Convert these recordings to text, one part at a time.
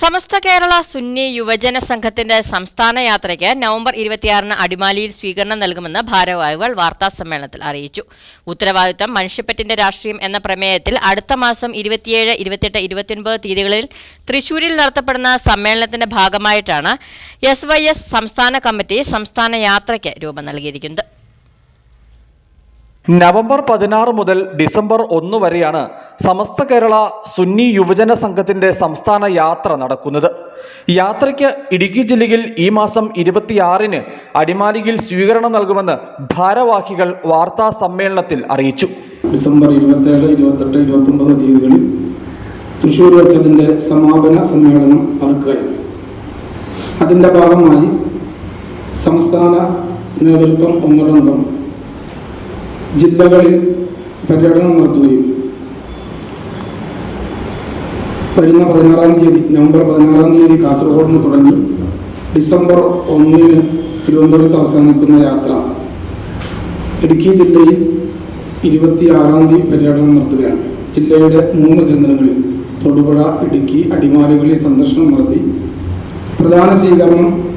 സമസ്ത കേരള സുന്നി യുവജന സംഘത്തിന്റെ സംസ്ഥാന യാത്രയ്ക്ക് നവംബർ ഇരുപത്തിയാറിന് അടിമാലിയിൽ സ്വീകരണം നൽകുമെന്ന് ഭാരവാഹികൾ വാർത്താ സമ്മേളനത്തിൽ അറിയിച്ചു. ഉത്തരവാദിത്തം മനുഷ്യപ്പറ്റിന്റെ രാഷ്ട്രീയം എന്ന പ്രമേയത്തിൽ അടുത്ത മാസം ഇരുപത്തിയേഴ് ഇരുപത്തിയെട്ട് ഇരുപത്തിയൊൻപത് തീയതികളിൽ തൃശൂരിൽ നടത്തപ്പെടുന്ന സമ്മേളനത്തിന്റെ ഭാഗമായിട്ടാണ് എസ് സംസ്ഥാന കമ്മിറ്റി സംസ്ഥാന യാത്രയ്ക്ക് രൂപം നൽകിയിരിക്കുന്നത്. നവംബർ പതിനാറ് മുതൽ ഡിസംബർ ഒന്ന് വരെയാണ് സമസ്ത കേരള സുന്നി യുവജന സംഘത്തിന്റെ സംസ്ഥാന യാത്ര നടക്കുന്നത്. യാത്രയ്ക്ക് ഇടുക്കി ജില്ലയിൽ ഈ മാസം ഇരുപത്തിയാറിന് അടിമാലിയിൽ സ്വീകരണം നൽകുമെന്ന് ഭാരവാഹികൾ വാർത്താ സമ്മേളനത്തിൽ അറിയിച്ചു. ഡിസംബർ ഇരുപത്തേഴ് ഇരുപത്തെട്ട് ഇരുപത്തൊമ്പത് തീയതികളിൽ തൃശ്ശൂർ വെച്ചതിന്റെ സമാപന സമ്മേളനം നടക്കുകയാണ്. അതിന്റെ ഭാഗമായി സംസ്ഥാന നേതൃത്വം ഒന്നടങ്കം ജില്ലകളിൽ പര്യടനം നടത്തുകയും വരുന്ന പതിനാറാം തീയതി നവംബർ പതിനാറാം തീയതി കാസർഗോഡ് നിന്ന് തുടങ്ങി ഡിസംബർ ഒന്നിന് തിരുവനന്തപുരത്ത് അവസാനിക്കുന്ന യാത്ര ഇടുക്കി ജില്ലയിൽ ഇരുപത്തിയാറാം തീയതി പര്യടനം നടത്തുകയാണ്. ജില്ലയുടെ മൂന്ന് കേന്ദ്രങ്ങളിൽ തൊടുപുഴ ഇടുക്കി അടിമാലികളിൽ സന്ദർശനം നടത്തി പ്രധാന സ്വീകരണം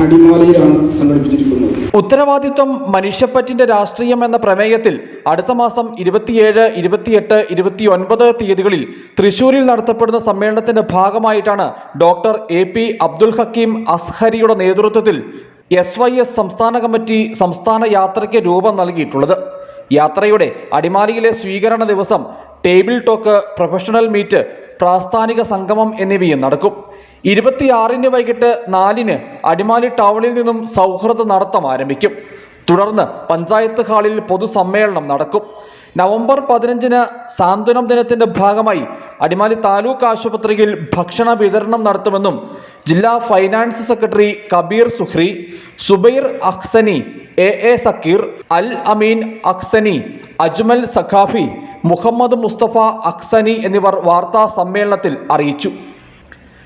അടിമാലിയിലാണ് സംഘടിപ്പിച്ചിരിക്കുന്നത്. ഉത്തരവാദിത്വം മനുഷ്യപ്പറ്റിന്റെ രാഷ്ട്രീയം എന്ന പ്രമേയത്തിൽ അടുത്ത മാസം ഇരുപത്തിയേഴ് ഇരുപത്തിയെട്ട് ഇരുപത്തിയൊൻപത് തീയതികളിൽ തൃശൂരിൽ നടത്തപ്പെടുന്ന സമ്മേളനത്തിന്റെ ഭാഗമായിട്ടാണ് doctor A P Abdul Hakeem അസ്ഹരിയുടെ നേതൃത്വത്തിൽ എസ് വൈ എസ് സംസ്ഥാന കമ്മിറ്റി സംസ്ഥാന യാത്രയ്ക്ക് രൂപം നൽകിയിട്ടുള്ളത്. യാത്രയുടെ അടിമാലിയിലെ സ്വീകരണ ദിവസം ടേബിൾ ടോക്ക് പ്രൊഫഷണൽ മീറ്റ് പ്രാസ്ഥാനിക സംഗമം എന്നിവയും നടക്കും. ഇരുപത്തിയാറിന് വൈകിട്ട് നാലിന് അടിമാലി ടൗണിൽ നിന്നും സൗഹൃദ നടത്തം ആരംഭിക്കും. തുടർന്ന് പഞ്ചായത്ത് ഹാളിൽ പൊതുസമ്മേളനം നടക്കും. നവംബർ പതിനഞ്ചിന് സാന്ത്വനം ദിനത്തിന്റെ ഭാഗമായി അടിമാലി താലൂക്ക് ആശുപത്രിയിൽ ഭക്ഷണ വിതരണം നടത്തുമെന്നും ജില്ലാ finance secretary Kabeer Suhri Subair Ahsani A A Zakir Al Ameen Ahsani Ajmal Saqafi Muhammad Mustafa Ahsani എന്നിവർ വാർത്താ സമ്മേളനത്തിൽ അറിയിച്ചു.